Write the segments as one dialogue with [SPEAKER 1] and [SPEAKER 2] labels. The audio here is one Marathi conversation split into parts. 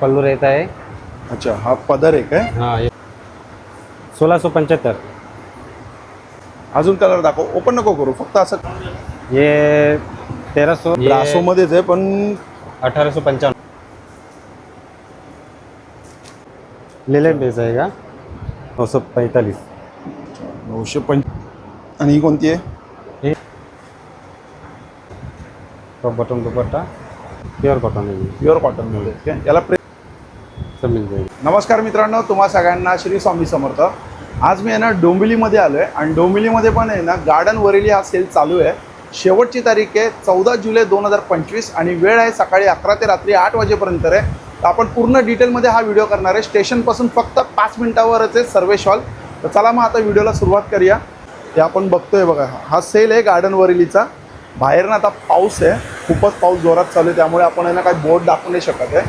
[SPEAKER 1] पल्लू रहता है।
[SPEAKER 2] अच्छा हा पदर आहे काय
[SPEAKER 1] हाँ ये। सोलह सौ पचहत्तर।
[SPEAKER 2] अजून कलर दाखव ओपन नको करू फक्त असं
[SPEAKER 1] ये तेरह सौ
[SPEAKER 2] ब्रासो मध्येच आहे पण
[SPEAKER 1] अठारह सौ पंचावन लेलेन बेस आएगा नौ सौ पैंतालीस।
[SPEAKER 2] नऊशे पंच आणि ही कोणती आहे?
[SPEAKER 1] बटन दुपट्टा प्योर कॉटन है ये
[SPEAKER 2] प्युअर कॉटनमध्ये आहे काय याला
[SPEAKER 1] समजून जाईल
[SPEAKER 2] नमस्कार मित्रांनो तुम्हा सगळ्यांना श्री स्वामी समर्थ. आज मी आहे ना डोंबिवलीमध्ये आलो आहे आणि डोंबिवलीमध्ये पण आहे ना गार्डन वरेली हा सेल चालू आहे. शेवटची तारीख आहे चौदा जुलै दोन हजार पंचवीस आणि वेळ आहे सकाळी अकरा ते रात्री आठ वाजेपर्यंत आहे. तर आपण पूर्ण डिटेलमध्ये हा व्हिडिओ करणार आहे. स्टेशनपासून फक्त पाच मिनिटावरच आहे सर्वे शॉल तर चला मग आता व्हिडिओला सुरुवात करूया. ते आपण बघतोय बघा हा सेल आहे गार्डन वरेलीचा. बाहेर ना आता पाऊस आहे. खूपच पाऊस जोरात चालू आहे त्यामुळे आपण आहे ना काही बोर्ड दाखवू नाही शकत आहे.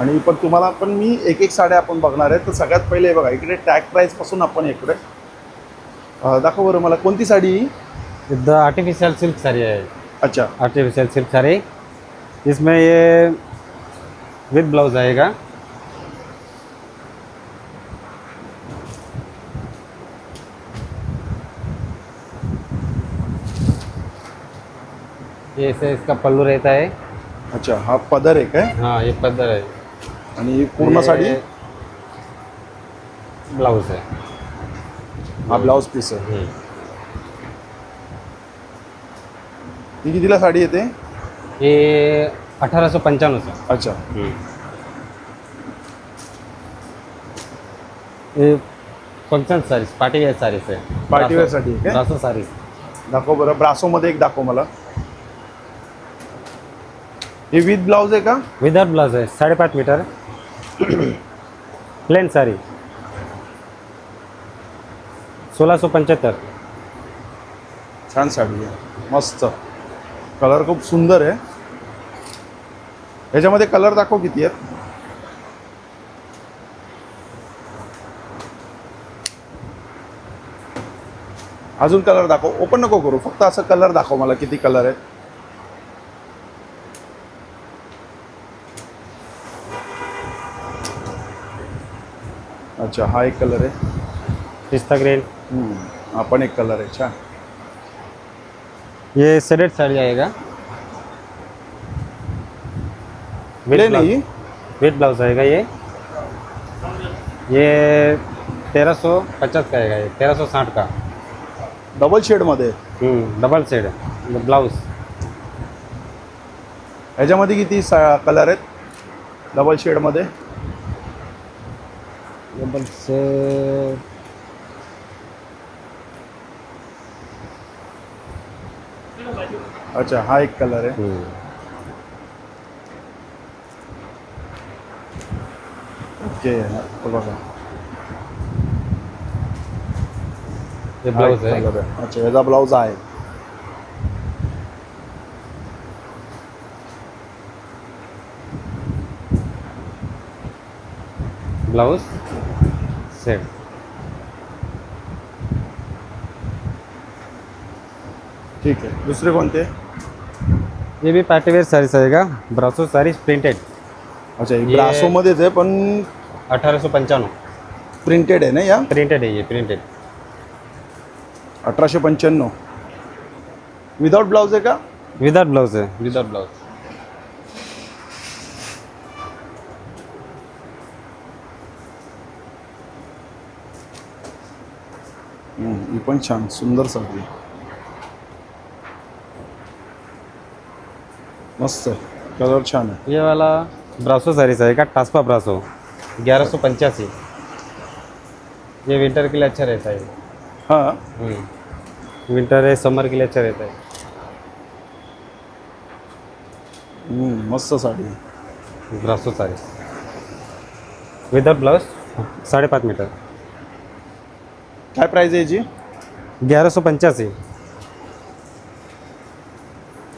[SPEAKER 2] आणि पण तुम्हाला पण मी एक एक साड्या आपण बघणार आहे. तर सगळ्यात पहिले हे बघा इकडे टॅग प्राईसपासून आपण इकडे दाखव बरं मला कोणती साडी ही?
[SPEAKER 1] द आर्टिफिशियल सिल्क साड़ी है
[SPEAKER 2] अच्छा.
[SPEAKER 1] Artificial silk sari. इसमें ये विद ब्लाउज आएगा. ये ऐसे इसका पल्लू रहता है।
[SPEAKER 2] अच्छा हा पदर आहे काय
[SPEAKER 1] हाँ ये पदर है।
[SPEAKER 2] आणि ही पूर्ण साडी?
[SPEAKER 1] ब्लाउज है
[SPEAKER 2] हा ब्लाऊज पीस आहे। ही कितीला साडी येते?
[SPEAKER 1] सौ पंचानवे सौ
[SPEAKER 2] अच्छा.
[SPEAKER 1] ये function saris party wear saris है
[SPEAKER 2] Party wear साठी आहे काय?
[SPEAKER 1] Brasso saris.
[SPEAKER 2] दाखव बरं ब्रासोमध्ये एक दाखव मला. हे विथ ब्लाऊज आहे का?
[SPEAKER 1] विदाउट ब्लाउज है साढ़े पाँच मीटर. प्लेन साड़ी सोलह पंच्याहत्तर.
[SPEAKER 2] छान साडी आहे. मस्त. कलर खूप सुंदर आहे. ह्याच्यामध्ये कलर दाखव किती आहेत. अजून कलर दाखव. ओपन नको करू. फक्त असं कलर दाखव मला किती कलर आहेत. अच्छा हा एक कलर आहे.
[SPEAKER 1] पिस्ता ग्रीन
[SPEAKER 2] हम्म, हा पण एक कलर आहे छान.
[SPEAKER 1] ये सेडेड साड़ी आएगा
[SPEAKER 2] मिळे नाही
[SPEAKER 1] विद ब्लाउज आएगा ये ये तेरह सौ पचास का आएगा ये तेरह सौ साठ का?
[SPEAKER 2] डबल शेडमध्ये
[SPEAKER 1] डबल सेड ब्लाउज
[SPEAKER 2] ह्याच्यामध्ये किती कलर आहेत? डबल शेडमध्ये
[SPEAKER 1] सेड
[SPEAKER 2] अच्छा हा एक कलर आहे. ओके हा बघा. हा
[SPEAKER 1] है
[SPEAKER 2] आहे. अच्छा याचा ब्लाऊज आहे.
[SPEAKER 1] ब्लाउज सेड
[SPEAKER 2] ठीक आहे. दुसरे कोणते?
[SPEAKER 1] ये भी पार्टी वेयर साड़ीज आएगा ब्रासो साड़ीज प्रिंटेड
[SPEAKER 2] अच्छा
[SPEAKER 1] ये-
[SPEAKER 2] ब्रासोमध्येच आहे पण
[SPEAKER 1] अठारह सौ पंचानवे
[SPEAKER 2] प्रिंटेड आहे ना या?
[SPEAKER 1] प्रिंटेड है ये प्रिंटेड
[SPEAKER 2] अठराशे पंच्याण्णव. विदाउट ब्लाऊज आहे का?
[SPEAKER 1] विदाउट ब्लाउज है विदाउट ब्लाउज
[SPEAKER 2] ही पण छान सुंदर साडी. आहे. मस्त कलर छान आहे.
[SPEAKER 1] ये वाला ब्रासो साड़ीज आएगा टास्पा ब्रासो. ग्यारह सौ पंचासी ये विंटर के लिए अच्छा रहता है.
[SPEAKER 2] हां
[SPEAKER 1] विंटर है समर के लिए अच्छा रहता है
[SPEAKER 2] हम्म, मस्त साडी. आहे.
[SPEAKER 1] ब्रासो साड़ी. विदाउट ब्लाउज साढ़े पाँच मीटर
[SPEAKER 2] काय प्राईज आहे याची?
[SPEAKER 1] ग्यारह सौ पंचासी.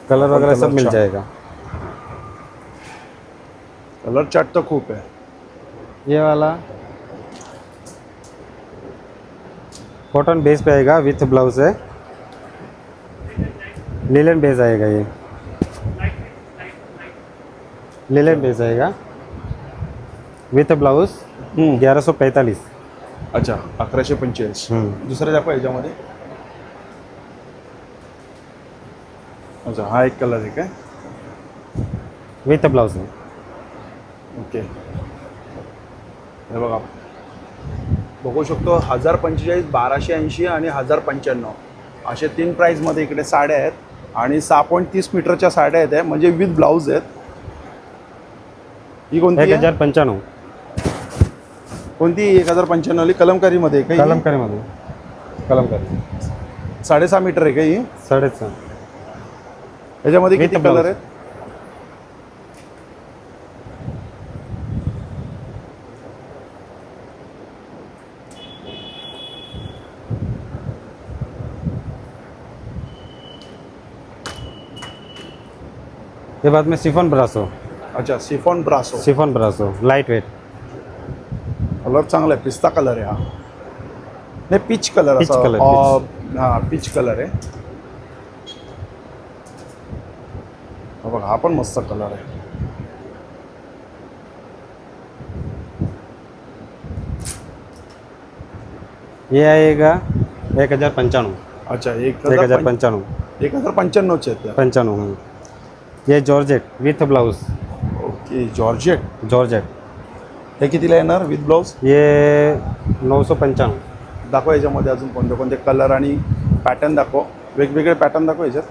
[SPEAKER 1] कलर वगैरह सब मिल। जाएगा.
[SPEAKER 2] कलर चार्ट तो खूब है
[SPEAKER 1] ये वाला. कॉटन बेस पे आएगा विथ ब्लाउज है. लिलन बेस आएगा ये. लिलन बेस आएगा. विथ ब्लाउज ग्यारह सौ पैंतालीस.
[SPEAKER 2] अच्छा अकराशे पंचेचाळीस. दुसरं दाखवा याच्यामध्ये अच्छा हा एक कलर आहे काय?
[SPEAKER 1] With blouse
[SPEAKER 2] okay. हे बघा. बघू शकतो हजार पंचेचाळीस बाराशे ऐंशी आणि हजार पंच्याण्णव. असे तीन प्राईजमध्ये इकडे साड्या आहेत आणि सहा पॉईंट तीस मीटरच्या साड्या आहेत म्हणजे विथ ब्लाऊज आहेत. ही कोणती
[SPEAKER 1] एक
[SPEAKER 2] आहे?
[SPEAKER 1] हजार पंच्याण्णव.
[SPEAKER 2] कोणती एक हजार पंच्याण्णवली कलमकारीमध्ये आहे का ही?
[SPEAKER 1] कलमकारीमध्ये. कलमकारी.
[SPEAKER 2] साडेसहा मीटर आहे का ही?
[SPEAKER 1] साडेसहा.
[SPEAKER 2] याच्यामध्ये किती. कलर आहेत?
[SPEAKER 1] ये बाद में सिफॉन ब्रासो.
[SPEAKER 2] अच्छा chiffon brasso.
[SPEAKER 1] Chiffon brasso. Light weight
[SPEAKER 2] colour चांगला आहे पिस्ता कलर आहे हा. नाही पीच कलर असा अं, हा पीच कलर आहे. हा बघा हा पण मस्त कलर आहे.
[SPEAKER 1] ये आएगा एक हजार पंचानवे
[SPEAKER 2] अच्छा एक
[SPEAKER 1] एक हजार
[SPEAKER 2] हजार पंच-
[SPEAKER 1] पंचानवे
[SPEAKER 2] एक हजार पंच्याण्णवचे आहेत त्या.
[SPEAKER 1] पंचानवे हम्म. ये georgette with blouse
[SPEAKER 2] okay georgette.
[SPEAKER 1] Georgette.
[SPEAKER 2] हे कितीला येणार विथ ब्लाऊज
[SPEAKER 1] ये नौ सौ पंचानवे
[SPEAKER 2] दाखवा याच्यामध्ये अजून कोणते कोणते कलर आणि पॅटर्न दाखव. वेगवेगळे पॅटर्न दाखव याच्यात.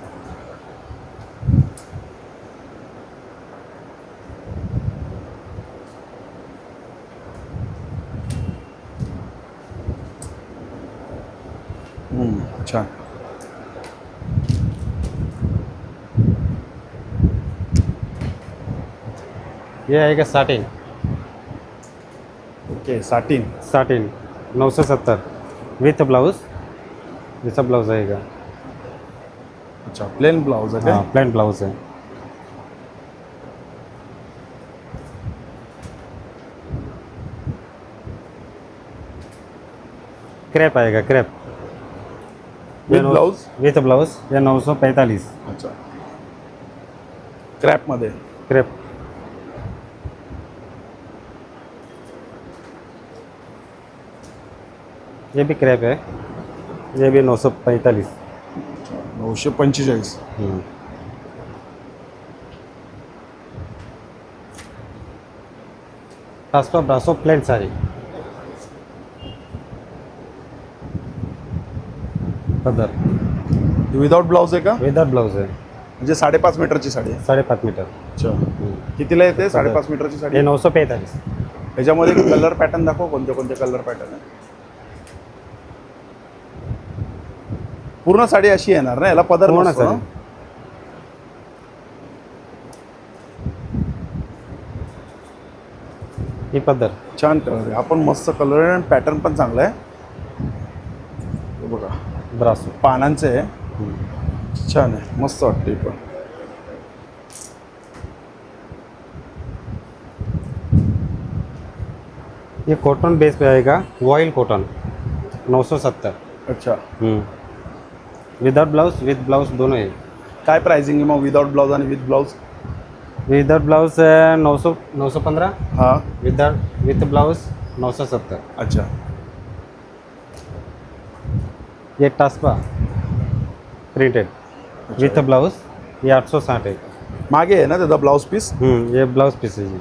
[SPEAKER 2] हम्म, छान
[SPEAKER 1] ये आएगा साटिन
[SPEAKER 2] ओके साटीन
[SPEAKER 1] साटिन नौ सौ सत्तर विथ ब्लाउज जैसा ब्लाउज आएगा
[SPEAKER 2] अच्छा प्लेन ब्लाऊज आहे
[SPEAKER 1] हाँ प्लेन ब्लाउज है क्रेप आएगा crepe
[SPEAKER 2] With blouse?
[SPEAKER 1] With blouse ये नौ सौ पैंतालीस.
[SPEAKER 2] अच्छा. क्रॅपमध्ये
[SPEAKER 1] क्रेप ये भी क्रेप है। ये भी नौ सौ पैंतालीस।
[SPEAKER 2] नऊशे पंचेचाळीस।
[SPEAKER 1] ट्रांसफर ब्रासो प्लेन साड़ी पदर।
[SPEAKER 2] विदाउट ब्लाऊज आहे का?
[SPEAKER 1] विदाउट ब्लाउज है
[SPEAKER 2] म्हणजे साडेपाच मीटरची साडी आहे.
[SPEAKER 1] साढ़े पाँच मीटर।
[SPEAKER 2] अच्छा. कितीला येते? साडेपाच मीटरची साडी
[SPEAKER 1] ये नौ सौ पैंतालीस.
[SPEAKER 2] याच्यामध्ये कलर पॅटर्न दाखव कोणते कोणते कलर पॅटर्न आहे. पूर्ण साडी अशी येणार ना? याला पदर
[SPEAKER 1] पूर्ण
[SPEAKER 2] नसतो ना?
[SPEAKER 1] साडी. ही पदर.
[SPEAKER 2] छान कलर आहे. हा पण मस्त कलर आहे आणि पॅटर्न पण चांगला आहे. हे बघा.
[SPEAKER 1] ब्रासो.
[SPEAKER 2] पानांचे आहे. छान आहे. मस्त वाटते ही पण.
[SPEAKER 1] ये कॉटन बेस पे आएगा वॉइल कॉटन नौ सौ सत्तर.
[SPEAKER 2] अच्छा.
[SPEAKER 1] विदाउट ब्लाउज विथ ब्लाउज दोनों है
[SPEAKER 2] काय प्राइसिंग आहे मग विदाउट ब्लाऊज आणि विथ ब्लाऊज
[SPEAKER 1] विदाउट ब्लाउज नौ सौ सौ पंद्रह
[SPEAKER 2] हा.
[SPEAKER 1] विदाउट विथ ब्लाउज नौ सौ सत्तर.
[SPEAKER 2] अच्छा.
[SPEAKER 1] ये टास्पा प्रिंटेड विथ ब्लाउज ये आठ सौ साठ है
[SPEAKER 2] मागे आहे ना त्याचा ब्लाऊज पीस
[SPEAKER 1] हम्म, ये ब्लाउज पीस है जी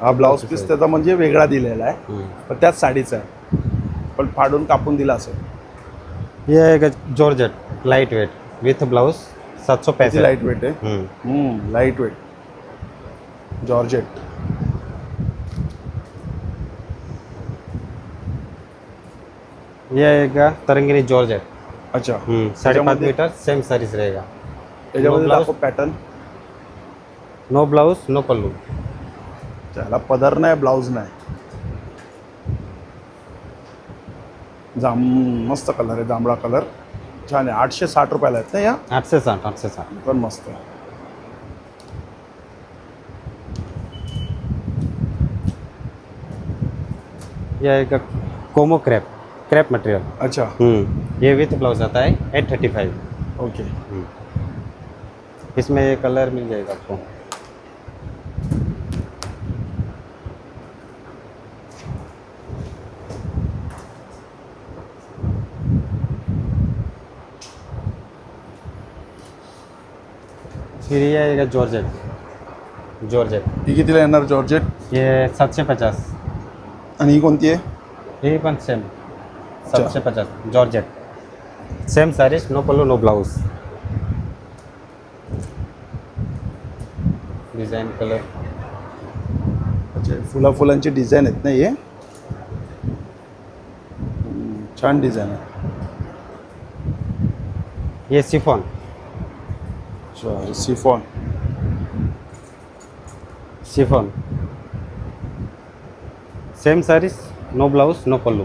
[SPEAKER 2] हा ब्लाऊज पीस त्याचा म्हणजे वेगळा दिलेला आहे.
[SPEAKER 1] हम्म.
[SPEAKER 2] पण त्याच साडीचा आहे. पण फाडून कापून दिला असेल.
[SPEAKER 1] ये आएगा georgette light weight with blouse सात सौ पैंसठ
[SPEAKER 2] लाइट वेट आहे?
[SPEAKER 1] हम्म.
[SPEAKER 2] Light weight georgette.
[SPEAKER 1] ये आएगा तरंगिनी जॉर्जेट.
[SPEAKER 2] अच्छा.
[SPEAKER 1] साढ़े पाँच मीटर सेम साइज रहेगा.
[SPEAKER 2] Pattern
[SPEAKER 1] no blouse no pallu
[SPEAKER 2] त्याला पदर नाही ब्लाऊज नाही. जांब मस्त कलर आहे जांभळा कलर छान आहे आठशे साठ रुपयाला आहेत ना या
[SPEAKER 1] आठशे साठ आठशे साठ।
[SPEAKER 2] पण मस्त आहे
[SPEAKER 1] यह एक कोमो क्रैप क्रैप मटेरियल।
[SPEAKER 2] अच्छा।
[SPEAKER 1] ये विथ ब्लाउज आता है एट थर्टी फाइव।
[SPEAKER 2] ओके।
[SPEAKER 1] इसमें ये कलर मिल जाएगा आपको। फिर ये आएगा जॉर्जेट जॉर्जेट
[SPEAKER 2] ही कितीला येणार जॉर्जेट
[SPEAKER 1] ये सातशे पचास.
[SPEAKER 2] आणि ही कोणती आहे?
[SPEAKER 1] ये पण सेम सातशे पचास. Georgette same saris no pallu no blouse design colour
[SPEAKER 2] अच्छा फुला फुलांची डिझाईन आहेत ना हे? छान डिझाईन आहे.
[SPEAKER 1] ये सिफॉन
[SPEAKER 2] अच्छा chiffon
[SPEAKER 1] chiffon same saris no blouse no pallu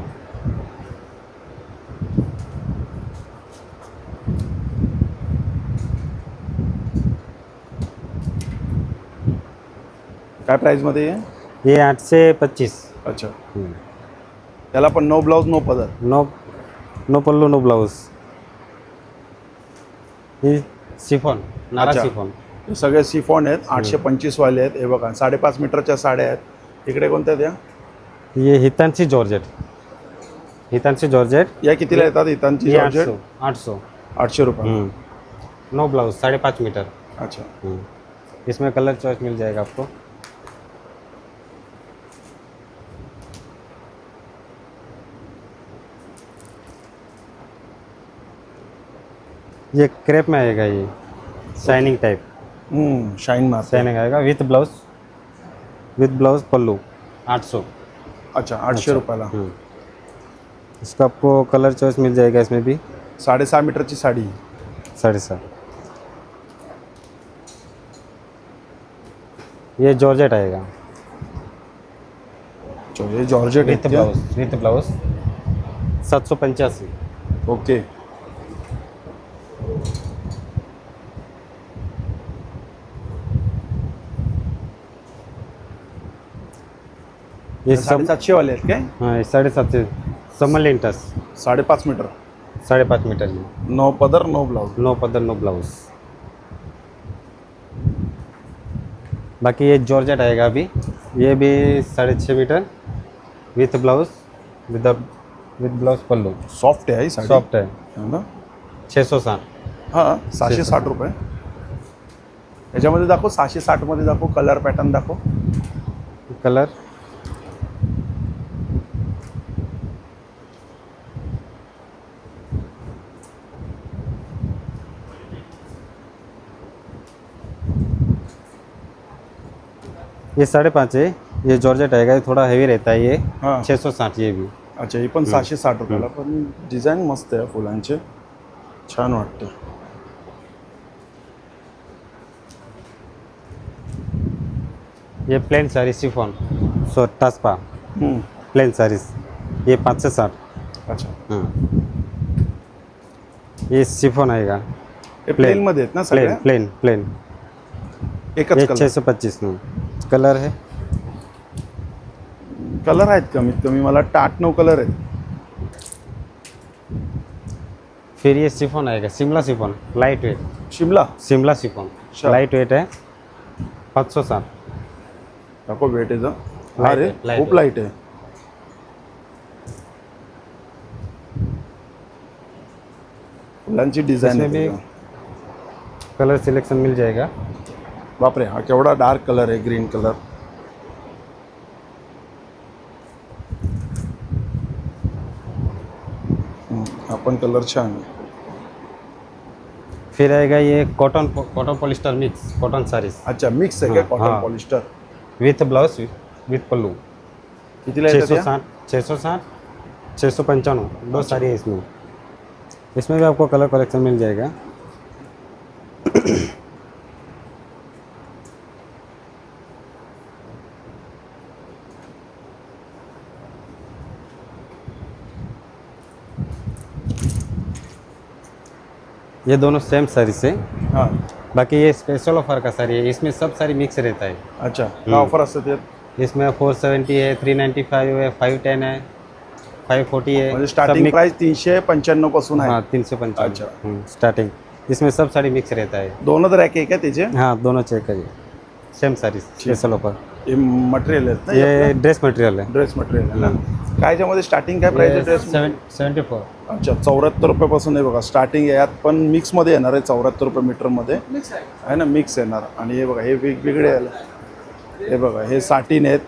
[SPEAKER 2] काय प्राईजमध्ये आहे
[SPEAKER 1] ये आठशे पच्चीस.
[SPEAKER 2] अच्छा. त्याला पण नो ब्लाऊज नो पदर
[SPEAKER 1] no no pallu no blouse ही सिफॉन नारा
[SPEAKER 2] अच्छा.
[SPEAKER 1] सिफॉन.
[SPEAKER 2] हे सगळे सिफॉन आहेत आठशे पंचवीस वाले आहेत. हे बघा साडेपाच मीटरच्या साड्या आहेत. इकडे कोणत्या आहेत या?
[SPEAKER 1] ये हितांशी जॉर्जेट. हितांशी जॉर्जेट.
[SPEAKER 2] या कितीला येतात इतांची
[SPEAKER 1] ये आठ
[SPEAKER 2] जॉर्जेट?
[SPEAKER 1] सौ आठ सौ
[SPEAKER 2] आठशे रुपये.
[SPEAKER 1] नो ब्लाउज साढ़े पाँच मीटर.
[SPEAKER 2] अच्छा।
[SPEAKER 1] इसमें कलर चॉइस मिल जाएगा आपको. ये क्रेप में आएगा ये शाइनिंग टाइप
[SPEAKER 2] शाइन मार
[SPEAKER 1] शाइनिंग आएगा with blouse with blouse pallu. आठ सौ।
[SPEAKER 2] अच्छा आठ आठशे रुपयाला
[SPEAKER 1] इसका आपको कलर चॉइस मिल जाएगा इसमें भी।
[SPEAKER 2] साडेसहा मीटरची साडी।
[SPEAKER 1] साढ़े सात। ये जॉर्जेट आएगा।
[SPEAKER 2] अच्छा, georgette
[SPEAKER 1] with blouse with blouse सात सौ पंचासी?
[SPEAKER 2] ओके।
[SPEAKER 1] ये सब
[SPEAKER 2] साडेसातशे वाले आहेत काय?
[SPEAKER 1] हाँ ये साढ़े सात से समर लिंटस
[SPEAKER 2] साडेपाच मीटर.
[SPEAKER 1] साढ़े पाँच मीटर.
[SPEAKER 2] नो पदर नो ब्लाऊज.
[SPEAKER 1] नो पदर नो ब्लाउज बाकी ये जॉर्जेट आएगा अभी? ये भी साढ़े छः metre with blouse with with blouse pallu.
[SPEAKER 2] Soft आहे ही साडी.
[SPEAKER 1] सॉफ्ट है
[SPEAKER 2] है ना?
[SPEAKER 1] छः सौ. साठ
[SPEAKER 2] हां सहाशे साठ रुपये. याच्यामध्ये दाखव सहाशे साठमध्ये दाखव कलर पॅटर्न दाखव.
[SPEAKER 1] कलर ये साढ़े पाँच है। ये जॉर्जेट आएगा ये थोड़ा हैवी रहता है ये।
[SPEAKER 2] हां।
[SPEAKER 1] छः सौ साठ ये भी।
[SPEAKER 2] अच्छा ही पण सहाशे साठ रुपयाला. पण डिझाईन मस्त आहे फुलांचे. छान वाटतं
[SPEAKER 1] ये प्लेन साड़ी सिफॉन सो टास्पा
[SPEAKER 2] हम्म,
[SPEAKER 1] प्लेन साड़ीज ये पाँच से साठ.
[SPEAKER 2] अच्छा.
[SPEAKER 1] हाँ ये सिफॉन आएगा
[SPEAKER 2] हे प्लेनमध्ये आहेत ना
[SPEAKER 1] प्लेन प्लेन प्लेन
[SPEAKER 2] एकच
[SPEAKER 1] ये
[SPEAKER 2] कलर
[SPEAKER 1] छः सौ पच्चीस में कलर है?
[SPEAKER 2] कलर आहेत कमीत कमी मला आठ नऊ कलर आहेत.
[SPEAKER 1] फिर ये सिफॉन आएगा Shimla chiffon light weight
[SPEAKER 2] Shimla?
[SPEAKER 1] Shimla chiffon. Light weight है पाँच सौ साठ
[SPEAKER 2] दाखव वेट अरे
[SPEAKER 1] आहे, light
[SPEAKER 2] खूप
[SPEAKER 1] आहे.
[SPEAKER 2] लाइट आहे. फुलांची डिझाईन आहे
[SPEAKER 1] भी-. कलर सिलेक्शन मिल जाएगा.
[SPEAKER 2] बापरे हा केवढा डार्क कलर आहे ग्रीन कलर हा पण कलर छान
[SPEAKER 1] फिर आएगा ये cotton cotton polyester mix cotton saris
[SPEAKER 2] अच्छा मिक्स काय
[SPEAKER 1] हा,
[SPEAKER 2] कॉटन
[SPEAKER 1] हा.
[SPEAKER 2] Polyester
[SPEAKER 1] with blouse with pallu
[SPEAKER 2] कितीला
[SPEAKER 1] छः सौ साठ छः सौ साठ छः सौ पंचानवे दो साड़ी है इसमें. इसमें भी आपको कलर कलेक्शन मिल जाएगा. ये दोनों सेम साड़ी से।
[SPEAKER 2] हा।
[SPEAKER 1] बाकी ये स्पेशल ऑफ़र का साड़ी है। इसमें सब साड़ी मिक्स रहता है।
[SPEAKER 2] अच्छा काय ऑफ़र असते त्यात
[SPEAKER 1] इसमें फोर सेवेंटी है थ्री नाइन्टी फाइव है फाइव टेन है फाइव फोर्टी है।
[SPEAKER 2] म्हणजे
[SPEAKER 1] सब
[SPEAKER 2] स्टार्टिंग प्राइस तीनशे पंच्याण्णव पासून
[SPEAKER 1] हाँ।
[SPEAKER 2] आहे
[SPEAKER 1] तीन सौ
[SPEAKER 2] अच्छा।
[SPEAKER 1] पंचानवे स्टार्टिंग इसमें सब साड़ी मिक्स रहता है।
[SPEAKER 2] दोनच रॅक आहे का त्याचे
[SPEAKER 1] हाँ दोनों चेक करिए सेम साड़ी स्पेशल ऑफ़र
[SPEAKER 2] हे मटेरियल आहेत ना
[SPEAKER 1] ये ड्रेस मटेरियल है
[SPEAKER 2] ड्रेस मटेरियल आहे. ना काय याच्यामध्ये स्टार्टिंग काय प्राइस आहे ड्रेस
[SPEAKER 1] सेवेंटी फोर
[SPEAKER 2] अच्छा चौऱ्याहत्तर रुपयापासून आहे बघा स्टार्टिंग आहे यात पण मिक्समध्ये येणार आहे चौऱ्याहत्तर रुपये मीटरमध्ये आहे. ना मिक्स येणार. आणि हे बघा हे वेगवेगळे आले हे बघा हे साटीन आहेत.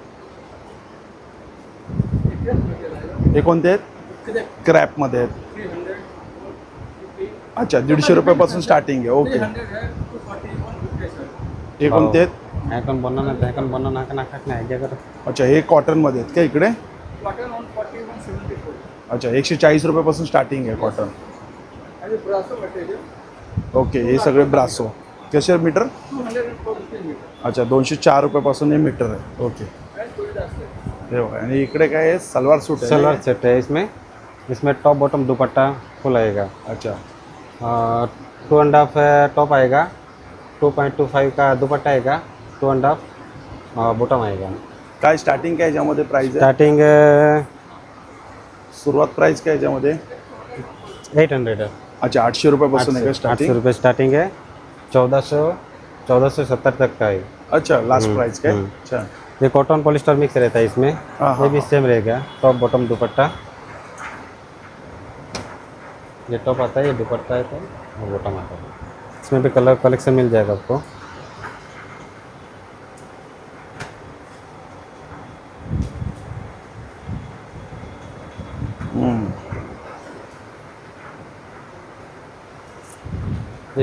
[SPEAKER 2] हे कोणते आहेत? क्रॅपमध्ये आहेत. अच्छा दीडशे रुपयापासून स्टार्टिंग आहे. ओके हे कोणते आहेत?
[SPEAKER 1] ऐकून बनना नाही बनना नाका नाकात नाही क्या कर
[SPEAKER 2] अच्छा हे कॉटनमध्ये आहेत का इकडे? अच्छा एकशे चाळीस रुपयापासून स्टार्टिंग आहे कॉटन ओके हे सगळे ब्रासो कसे मीटर अच्छा दोनशे चार रुपयापासून हे मीटर आहे. ओके आणि इकडे काय आहे? सलवार सूट आहे.
[SPEAKER 1] सलवार सेट है इसमें. इसमें टॉप बॉटम दुपट्टा फुल आएगा.
[SPEAKER 2] अच्छा.
[SPEAKER 1] टू एंड हाफ़ टॉप आएगा. टू पॉइंट टू फाइव का दुपट्टा आएगा. टू एंड हाफ़ बॉटम आएगा
[SPEAKER 2] काय स्टार्टिंग काय याच्यामध्ये प्राइस
[SPEAKER 1] स्टार्टिंग
[SPEAKER 2] सुरुवात प्राइस काय याच्यामध्ये
[SPEAKER 1] एट हंड्रेड है
[SPEAKER 2] अच्छा आठशे रुपयापासून आहे का
[SPEAKER 1] आठ सौ रुपये स्टार्टिंग है चौदह सौ चौदह सौ सत्तर तक का है
[SPEAKER 2] अच्छा लास्ट प्राइस
[SPEAKER 1] हम्म.
[SPEAKER 2] अच्छा.
[SPEAKER 1] ये कॉटन पॉलिस्टर मिक्स रहता है इसमें।
[SPEAKER 2] हाँ,
[SPEAKER 1] ये भी सेम रहेगा। Top bottom dupatta. ये टॉप आता है ये दुपट्टा है तो बॉटम आता है। इसमें भी कलर कलेक्शन मिल जाएगा आपको।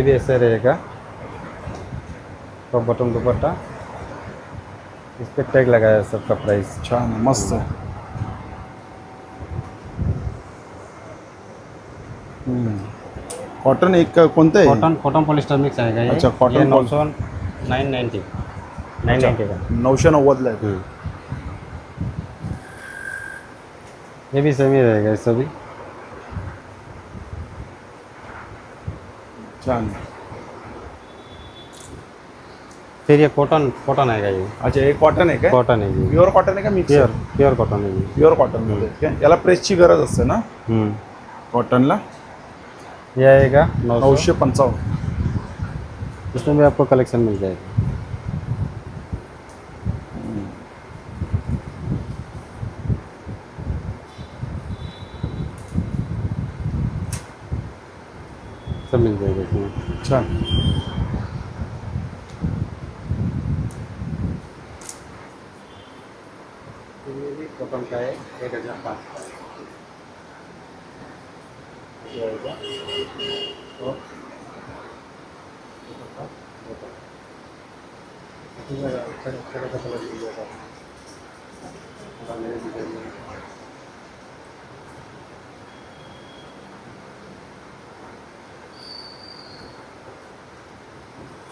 [SPEAKER 1] भी ऐसे रहेगा टॉप बॉटम दुपट्टा। इस पर टैग लगाया है सबका प्राइस
[SPEAKER 2] छान आहे, मस्त आहे कॉटन एक कोणतं आहे
[SPEAKER 1] कॉटन कॉटन पॉलिस्टर मिक्स आएगा ये।
[SPEAKER 2] अच्छा, cotton
[SPEAKER 1] ये नौ
[SPEAKER 2] poly-
[SPEAKER 1] सौ नाइन नाइन्टी नाइन नाइन्टी का।
[SPEAKER 2] नऊशे नव्वदला आहे
[SPEAKER 1] हम्म। ये भी सेम ही रहेगा ये सभी।
[SPEAKER 2] छान
[SPEAKER 1] फिर ये कॉटन कॉटन आएगा ये।
[SPEAKER 2] अच्छा ये कॉटन है क्या?
[SPEAKER 1] कॉटन है ये
[SPEAKER 2] प्योर कॉटन है क्या मिक्स
[SPEAKER 1] प्योर प्योर कॉटन है ये
[SPEAKER 2] प्युअर कॉटन मध्ये आहे का? याला प्रेसची गरज असते ना?
[SPEAKER 1] हम्म।
[SPEAKER 2] कॉटनला
[SPEAKER 1] ये आएगा नौ सौ।
[SPEAKER 2] नऊशे पंचावन्न
[SPEAKER 1] इसमें भी आपको कलेक्शन मिल जाएगा। सब मिल जाएगा इसमें
[SPEAKER 2] छान
[SPEAKER 1] कॉटन का है एक हज़ार पाँच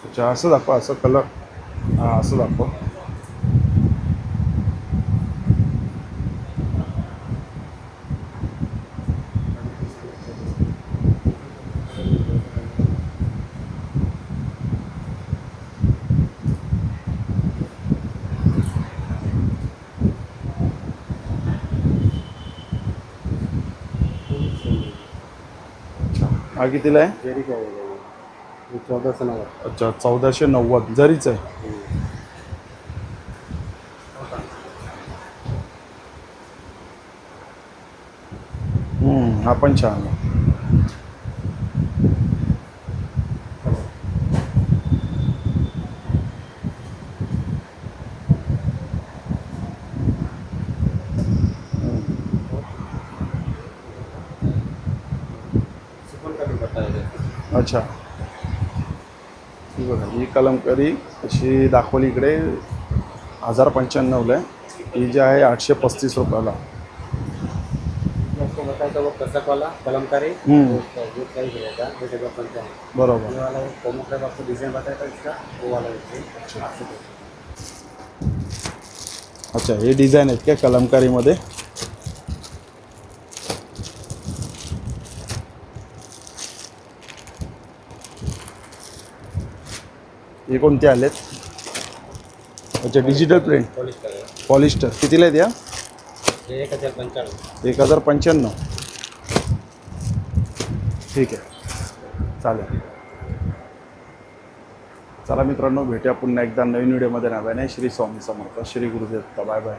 [SPEAKER 2] अच्छा असं दाखव असं कलर हां असं दाखव हा कितीला आहे
[SPEAKER 1] सौ नव्वद.
[SPEAKER 2] अच्छा चौदाशे नव्वद. जरीच आहे. हम्म, हा पण छान आहे. अच्छा. कलमकरी अशी दाखवली इकडे. हजार पंच्याण्णवला आहे. ही जी आहे आठशे पस्तीस रुपयाला.
[SPEAKER 1] कलमकारी.
[SPEAKER 2] बरोबर.
[SPEAKER 1] सौ
[SPEAKER 2] अच्छा. हे डिझाईन आहेत का कलमकारीमध्ये? हे कोणते आलेत? अच्छा डिजिटल प्रिंट पॉलिस्टर कितीला आहेत
[SPEAKER 1] या एक हज़ार पंचानवे
[SPEAKER 2] एक हजार पंच्याण्णव. ठीक आहे. चालेल. चला मित्रांनो भेटूया पुन्हा एकदा नवीन व्हिडिओमध्ये नव्याने श्री स्वामी समर्थ. श्री गुरुदेव. Bye bye.